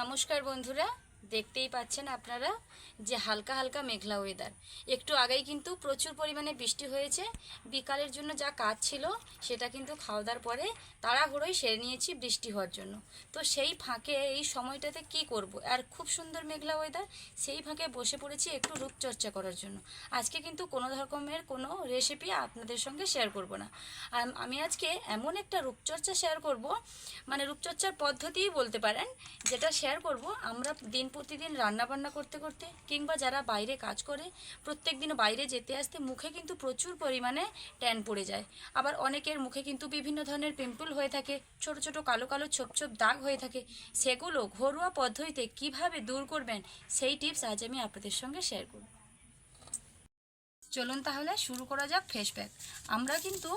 নমস্কার বন্ধুরা। দেখতেই পাচ্ছেন আপনারা যে হালকা হালকা মেঘলা ওয়েদার একটু আগেই কিন্তু প্রচুর পরিমাণে বৃষ্টি হয়েছে। বিকালের জন্য যা কাজ ছিল, সেটা কিন্তু খাওয়া দাওয়ার পরে তাড়াহুড়োই সেরে নিয়েছি বৃষ্টি হওয়ার জন্য। তো সেই ফাঁকে, এই সময়টাতে কি করব? আর খুব সুন্দর মেঘলা ওয়েদার সেই ফাঁকে বসে পড়েছি একটু রূপচর্চা করার জন্য। আজকে কিন্তু কোনো রকমের কোনো রেসিপি আপনাদের সঙ্গে শেয়ার করব না। আর আমি আজকে এমন একটা রূপচর্চা শেয়ার করব মানে রূপচর্চার পদ্ধতিই বলতে পারেন, যেটা শেয়ার করব, আমরা দিন প্রতিদিন রান্না বান্না করতে করতে কিংবা যারা বাইরে কাজ করে, প্রত্যেক দিন বাইরে যেতে আসতে মুখে কিন্তু প্রচুর পরিমাণে ট্যান পড়ে যায়। আবার অনেকের মুখে কিন্তু বিভিন্ন ধরনের পিম্পল হয়ে থাকে, ছোট ছোট কালো কালো ছোপ ছোপ দাগ হয়ে থাকে। সেগুলো ঘরোয়া পদ্ধতিতে কীভাবে দূর করবেন সেই টিপস আজ আমি আপনাদের সঙ্গে শেয়ার করব। চলুন তাহলে শুরু করা যাক ফেস প্যাক আমরা কিন্তু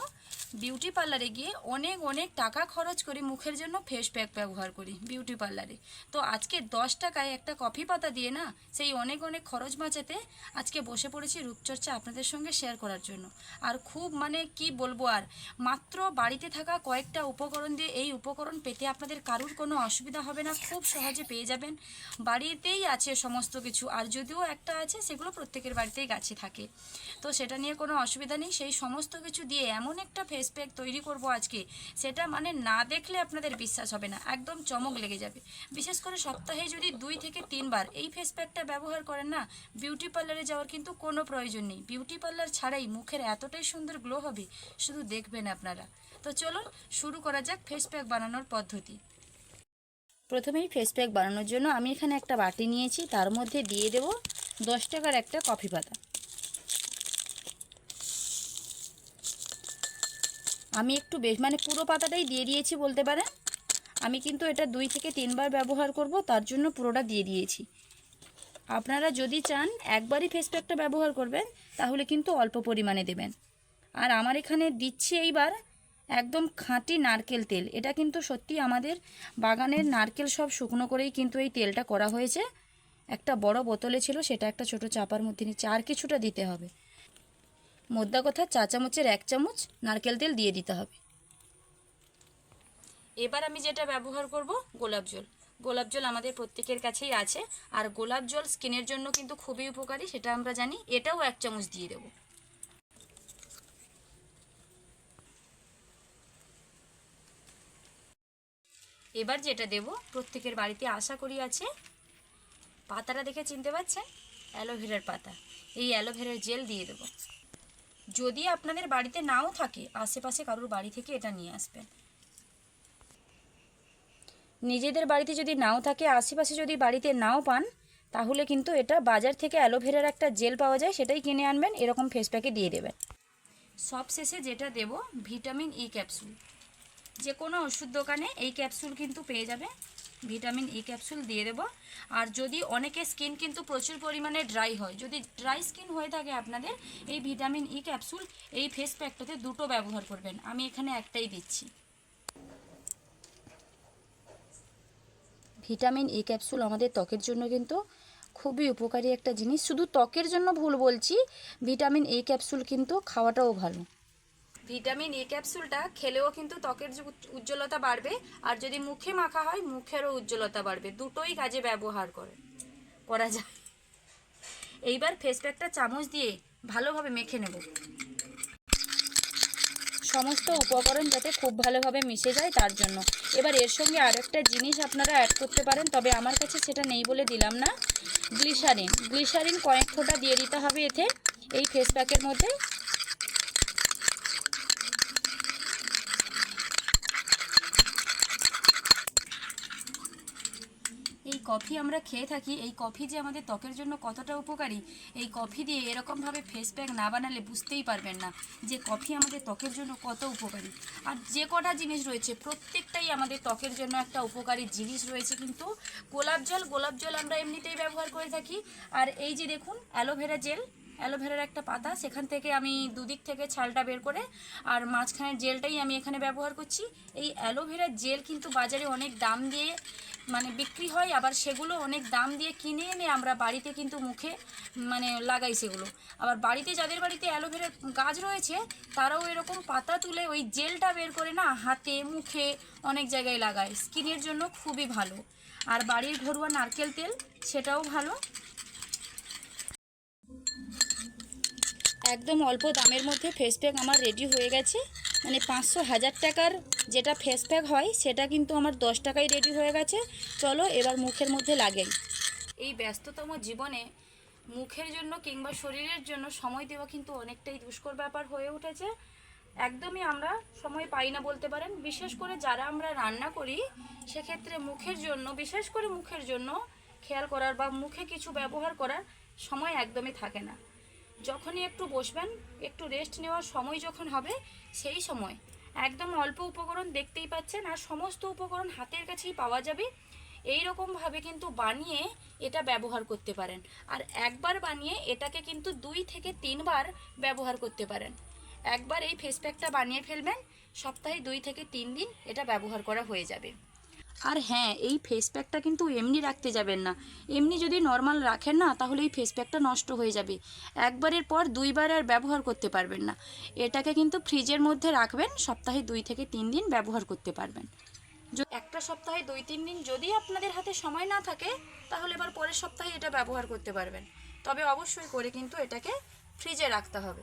বিউটি পার্লারে গিয়ে অনেক অনেক টাকা খরচ করি, মুখের জন্য ফেস প্যাক ব্যবহার করি বিউটি পার্লারে তো আজকে দশ টাকায় একটা কফি পাতা দিয়ে না সেই অনেক অনেক খরচ বাঁচাতে আজকে বসে পড়েছি রূপচর্চা আপনাদের সঙ্গে শেয়ার করার জন্য। আর খুব মানে কি বলব আর, মাত্র বাড়িতে থাকা কয়েকটা উপকরণ দিয়ে এই উপকরণ পেতে আপনাদের কারুর কোনো অসুবিধা হবে না, খুব সহজে পেয়ে যাবেন। বাড়িতেই আছে সমস্ত কিছু, আর যদিও একটা আছে সেগুলো প্রত্যেকের বাড়িতেই গাছে থাকে। তো সেটা নিয়ে কোনো অসুবিধা নেই। সেই সমস্ত কিছু দিয়ে এমন একটা ফেস প্যাক তৈরি করব আজকে, সেটা মানে না দেখলে আপনাদের বিশ্বাস হবে না, একদম চমক লেগে যাবে। বিশেষ করে সপ্তাহে যদি দুই থেকে তিনবার এই ফেস প্যাকটা ব্যবহার করেন না বিউটি পার্লারে যাওয়ার কিন্তু কোনো প্রয়োজন নেই। বিউটি পার্লার ছাড়াই মুখের এতটাই সুন্দর গ্লো হবে, শুধু দেখবেন আপনারা। তো চলুন শুরু করা যাক ফেস প্যাক বানানোর পদ্ধতি। প্রথমেই ফেস প্যাক বানানোর জন্য আমি এখানে একটা বাটি নিয়েছি, তার মধ্যে দিয়ে দেব দশ টাকার একটা কফি পাতা। আমি একটু বেশ মানে পুরো পাতাটাই দিয়ে দিয়েছি বলতে পারেন। আমি কিন্তু এটা দুই থেকে তিনবার ব্যবহার করব, তার জন্য পুরোটা দিয়ে দিয়েছি। আপনারা যদি চান একবারই ফেস প্যাকটা ব্যবহার করবেন, তাহলে কিন্তু অল্প পরিমাণে দেবেন। আর আমার এখানে দিচ্ছি এইবার একদম খাঁটি নারকেল তেল। এটা কিন্তু সত্যি আমাদের বাগানের নারকেল সব শুকনো করেই কিন্তু এই তেলটা করা হয়েছে। একটা বড় বোতলে ছিল, সেটা একটা ছোট চাপার মধ্যে নিচ্ছে আর কিছুটা দিতে হবে। মোদ্দা কথা চা চামচের এক চামচ নারকেল তেল দিয়ে দিতে হবে। এবার আমি যেটা ব্যবহার করব, গোলাপ জল। গোলাপ জল আমাদের প্রত্যেকের কাছেই আছে, আর গোলাপ জল স্কিনের জন্য কিন্তু খুবই উপকারী, সেটা আমরা জানি। এটাও এক চামচ দিয়ে দেব। এবার যেটা দেব, প্রত্যেকের বাড়িতে আশা করি আছে। পাতাটা দেখে চিনতে পারছেন অ্যালোভেরার পাতা। এই অ্যালোভেরার জেল দিয়ে দেবো। যদি আপনাদের বাড়িতে নাও থাকে, আশেপাশে কারোর বাড়ি থেকে এটা নিয়ে আসবেন। নিজেদের বাড়িতে যদি নাও থাকে, আশেপাশে যদি বাড়িতে নাও পান, তাহলে কিন্তু এটা বাজার থেকে অ্যালোভেরার একটা জেল পাওয়া যায়, সেটাই কিনে আনবেন, এরকম ফেস প্যাকে দিয়ে দেবেন। সব শেষে যেটা দেব ভিটামিন ই ক্যাপসুল যে কোনো ওষুধ দোকানে এই ক্যাপসুল কিন্তু পেয়ে যাবে। ভিটামিন ই ক্যাপসুল দিয়ে দেবো। আর যদি অনেকের স্কিন কিন্তু প্রচুর পরিমাণে ড্রাই হয়, যদি ড্রাই স্কিন হয়ে থাকে আপনাদের, এই ভিটামিন ই ক্যাপসুল এই ফেস প্যাকটাতে দুটো ব্যবহার করবেন। আমি এখানে একটাই দিচ্ছি। ভিটামিন ই ক্যাপসুল আমাদের ত্বকের জন্য কিন্তু খুবই উপকারী একটা জিনিস। শুধু ত্বকের জন্য ভুল বলছি, ভিটামিন ই ক্যাপসুল কিন্তু খাওয়াটাও ভালো। ভিটামিন এ ক্যাপসুলটা খেলেও কিন্তু ত্বকের উজ্জ্বলতা বাড়বে, আর যদি মুখে মাখা হয়, মুখেরও উজ্জ্বলতা বাড়বে। দুটোই কাজে ব্যবহার করে। করা যায়। এইবার ফেস প্যাকটা চামচ দিয়ে ভালোভাবে মেখে নেব। সমস্ত উপকরণ যাতে খুব ভালোভাবে মিশে যায় তার জন্য। এবার এর সঙ্গে আরেকটা জিনিস আপনারা অ্যাড করতে পারেন, তবে আমার কাছে সেটা নেই বলে দিলাম না। গ্লিসারিন গ্লিসারিন কয়েক ফোঁটা দিয়ে দিতে হবে এতে। এই ফেস প্যাকের মধ্যে এই কফি আমরা খেয়ে থাকি, এই কফি যে আমাদের ত্বকের জন্য কতটা উপকারী, এই কফি দিয়ে এরকমভাবে ফেস প্যাক না বানালে বুঝতেই পারবেন না যে কফি আমাদের ত্বকের জন্য কত উপকারী। আর যে কটা জিনিস রয়েছে, প্রত্যেকটাই আমাদের ত্বকের জন্য একটা উপকারী জিনিস রয়েছে কিন্তু গোলাপ জল গোলাপ জল আমরা এমনিতেই ব্যবহার করে থাকি। আর এই যে দেখুন, অ্যালোভেরা জেল অ্যালোভেরার একটা পাতা, সেখান থেকে আমি দুদিক থেকে ছালটা বের করে আর মাঝখানের জেলটাই আমি এখানে ব্যবহার করছি। এই অ্যালোভেরার জেল কিন্তু বাজারে অনেক দাম দিয়ে মানে বিক্রি হয়, আবার সেগুলো অনেক দাম দিয়ে কিনে এনে আমরা বাড়িতে কিন্তু মুখে মানে লাগাই সেগুলো। আবার বাড়িতে যাদের বাড়িতে অ্যালোভেরার গাছ রয়েছে, তারাও এরকম পাতা তুলে ওই জেলটা বের করে না, হাতে, মুখে অনেক জায়গায় লাগায়। স্কিনের জন্য খুবই ভালো। আর বাড়ির ঘরোয়া নারকেল তেল, সেটাও ভালো। একদম অল্প দামের মধ্যে ফেস প্যাক আমার রেডি হয়ে গেছে। মানে পাঁচশো হাজার টাকার যেটা ফেস প্যাক হয়, সেটা কিন্তু আমার দশ টাকায় রেডি হয়ে গেছে। চলো এবার মুখের মধ্যে লাগেই এই ব্যস্ততম জীবনে মুখের জন্য কিংবা শরীরের জন্য সময় দেওয়া কিন্তু অনেকটাই দুষ্কর ব্যাপার হয়ে উঠেছে। একদমই আমরা সময় পাই না বলতে পারেন। বিশেষ করে যারা আমরা রান্না করি, সেক্ষেত্রে মুখের জন্য, বিশেষ করে মুখের জন্য খেয়াল করার বা মুখে কিছু ব্যবহার করার সময় একদমই থাকে না। যখনই একটু বসবেন, একটু রেস্ট নেওয়ার সময় যখন হবে, সেই সময়। একদম অল্প উপকরণ দেখতেই পাচ্ছেন, আর সমস্ত উপকরণ হাতের কাছেই পাওয়া যাবে। এই রকমভাবে কিন্তু বানিয়ে এটা ব্যবহার করতে পারেন। আর একবার বানিয়ে এটাকে কিন্তু দুই থেকে তিনবার ব্যবহার করতে পারেন। একবার এই ফেস প্যাকটা বানিয়ে ফেলবেন, সপ্তাহে দুই থেকে তিন দিন এটা ব্যবহার করা হয়ে যাবে। আর হ্যাঁ এই ফেস প্যাকটা কিন্তু এমনি রাখতে যাবেন না। এমনি যদি নর্মাল রাখেন না, তাহলে এই ফেস প্যাকটা নষ্ট হয়ে যাবে। একবারের পর দুইবার আর ব্যবহার করতে পারবেন না। এটাকে কিন্তু ফ্রিজের মধ্যে রাখবেন, সপ্তাহে দুই থেকে তিন দিন ব্যবহার করতে পারবেন। একটা সপ্তাহে দুই তিন দিন যদি আপনাদের হাতে সময় না থাকে, তাহলে এবার পরের সপ্তাহে এটা ব্যবহার করতে পারবেন। তবে অবশ্যই করে কিন্তু এটাকে ফ্রিজে রাখতে হবে।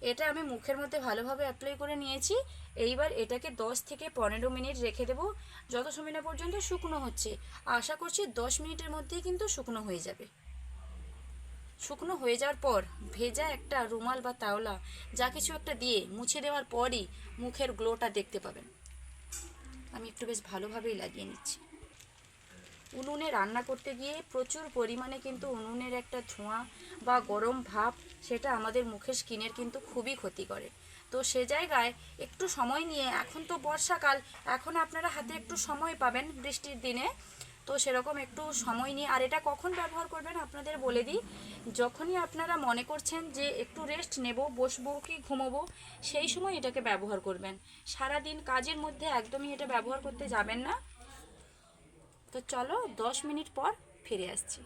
এটা আমি মুখের মধ্যে ভালোভাবে অ্যাপ্লাই করে নিয়েছি। এইবার এটাকে 10 থেকে পনেরো মিনিট রেখে দেবো। যত সময় না পর্যন্ত শুকনো হচ্ছে। আশা করছি 10 মিনিটের মধ্যেই কিন্তু শুকনো হয়ে যাবে। শুকনো হয়ে যাওয়ার পর ভেজা একটা রুমাল বা তাওলা, যা কিছু একটা দিয়ে মুছে দেওয়ার পরই মুখের গ্লোটা দেখতে পাবেন। আমি একটু বেশ ভালোভাবেই লাগিয়ে নিচ্ছি। উনুনে রান্না করতে গিয়ে প্রচুর পরিমাণে কিন্তু উনুনের একটা ধোঁয়া বা গরম ভাব, সেটা আমাদের মুখের স্কিনের কিন্তু খুবই ক্ষতি করে। তো সে জায়গায় একটু সময় নিয়ে, এখন তো বর্ষাকাল, এখন আপনারা হাতে একটু সময় পাবেন বৃষ্টির দিনে। তো সেরকম একটু সময় নিয়ে, আর এটা কখন ব্যবহার করবেন আপনাদের বলে দিই। যখনই আপনারা মনে করছেন যে একটু রেস্ট নেব, বসবো কি ঘুমোবো, সেই সময় এটাকে ব্যবহার করবেন। সারাদিন কাজের মধ্যে একদমই এটা ব্যবহার করতে যাবেন না। তো চলো, দশ মিনিট পর ফিরে আসছি।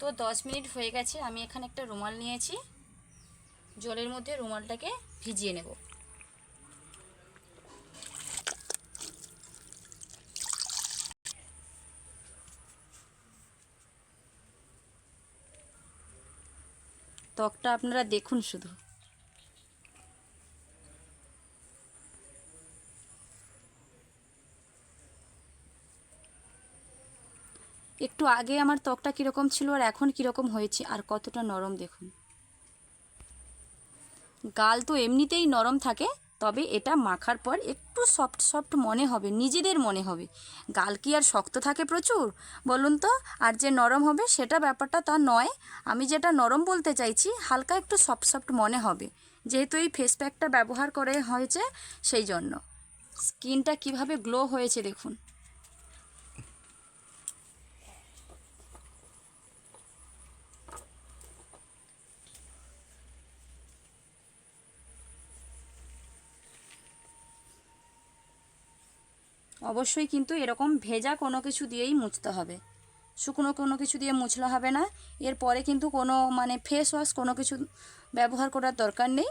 তো দশ মিনিট হয়ে গেছে, আমি এখানে একটা রুমাল নিয়েছি। জলের মধ্যে রুমালটাকে ভিজিয়ে নেব। ত্বকটা আপনারা দেখুন শুধু। একটু আগে আমার ত্বকটা কীরকম ছিল আর এখন কীরকম হয়েছে আর কতটা নরম দেখুন। গাল তো এমনিতেই নরম থাকে, তবে এটা মাখার পর একটু সফট সফট মনে হবে, নিজেদের মনে হবে। গাল কি আর শক্ত থাকে প্রচুর? বলুন তো, আর যে নরম হবে সেটা ব্যাপারটা তা নয়। আমি যেটা নরম বলতে চাইছি, হালকা একটু সফট সফট মনে হবে। যেহেতু এই ফেস প্যাকটা ব্যবহার করে হয়েছে, সেই জন্য। স্কিনটা কীভাবে গ্লো হয়েছে দেখুন। অবশ্যই কিন্তু এরকম ভেজা কোনো কিছু দিয়েই মুছতে হবে। শুকনো কোনো কিছু দিয়ে মুছলে হবে না। এরপরে কিন্তু কোনো মানে ফেস ওয়াশ কোনো কিছু ব্যবহার করার দরকার নেই।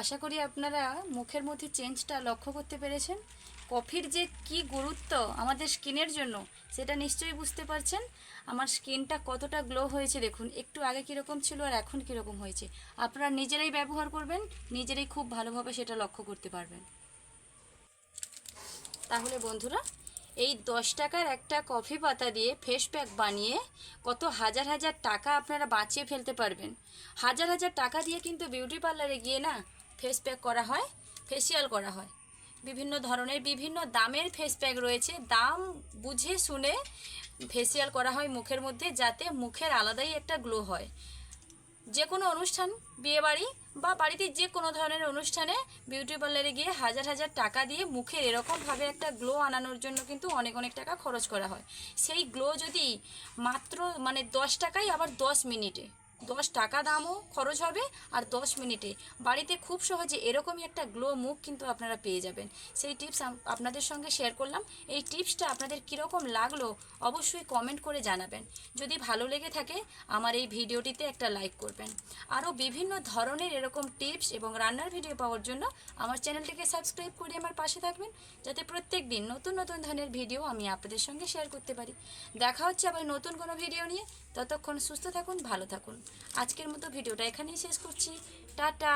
আশা করি আপনারা মুখের মধ্যে চেঞ্জটা লক্ষ্য করতে পেরেছেন। কফির যে কি গুরুত্ব আমাদের স্কিনের জন্য, সেটা নিশ্চয়ই বুঝতে পারছেন। আমার স্কিনটা কতটা গ্লো হয়েছে দেখুন, একটু আগে কীরকম ছিল আর এখন কীরকম হয়েছে। আপনারা নিজেরাই ব্যবহার করবেন, নিজেরাই খুব ভালোভাবে সেটা লক্ষ্য করতে পারবেন। তাহলে বন্ধুরা, এই দশ টাকার একটা কফি পাতা দিয়ে ফেস প্যাক বানিয়ে কত হাজার হাজার টাকা আপনারা বাঁচিয়ে ফেলতে পারবেন। হাজার হাজার টাকা দিয়ে কিন্তু বিউটি পার্লারে গিয়ে না ফেস প্যাক করা হয় ফেসিয়াল করা হয়। বিভিন্ন ধরনের, বিভিন্ন দামের ফেস প্যাক রয়েছে। দাম বুঝে শুনে ফেসিয়াল করা হয় মুখের মধ্যে, যাতে মুখের আলাদাই একটা গ্লো হয়। যে কোনো অনুষ্ঠান, বিয়েবাড়ি বা বাড়িতে যে কোনো ধরনের অনুষ্ঠানে বিউটি পার্লারে গিয়ে হাজার হাজার টাকা দিয়ে মুখের এরকমভাবে একটা গ্লো আনানোর জন্য কিন্তু অনেক অনেক টাকা খরচ করা হয়। সেই গ্লো যদি মাত্র মানে দশ টাকাই আবার দশ মিনিটে দশ টাকা দামও খরচ হবে আর দশ মিনিটে। বাড়িতে খুব সহজে এরকমই একটা গ্লো মুখ কিন্তু আপনারা পেয়ে যাবেন। সেই টিপস আপনাদের সঙ্গে শেয়ার করলাম। এই টিপসটা আপনাদের কীরকম লাগল অবশ্যই কমেন্ট করে জানাবেন। যদি ভালো লেগে থাকে, আমার এই ভিডিওটিতে একটা লাইক করবেন। আরও বিভিন্ন ধরনের এরকম টিপস এবং রান্নার ভিডিও পাওয়ার জন্য আমার চ্যানেলটিকে সাবস্ক্রাইব করে আমার পাশে থাকবেন, যাতে প্রত্যেক দিন নতুন নতুন ধরনের ভিডিও আমি আপনাদের সঙ্গে শেয়ার করতে পারি। দেখা হচ্ছে আবার নতুন কোনো ভিডিও নিয়ে। ততক্ষণ সুস্থ থাকুন ভালো থাকুন। আজকের মতো ভিডিওটা এখানেই শেষ করছি। টাটা!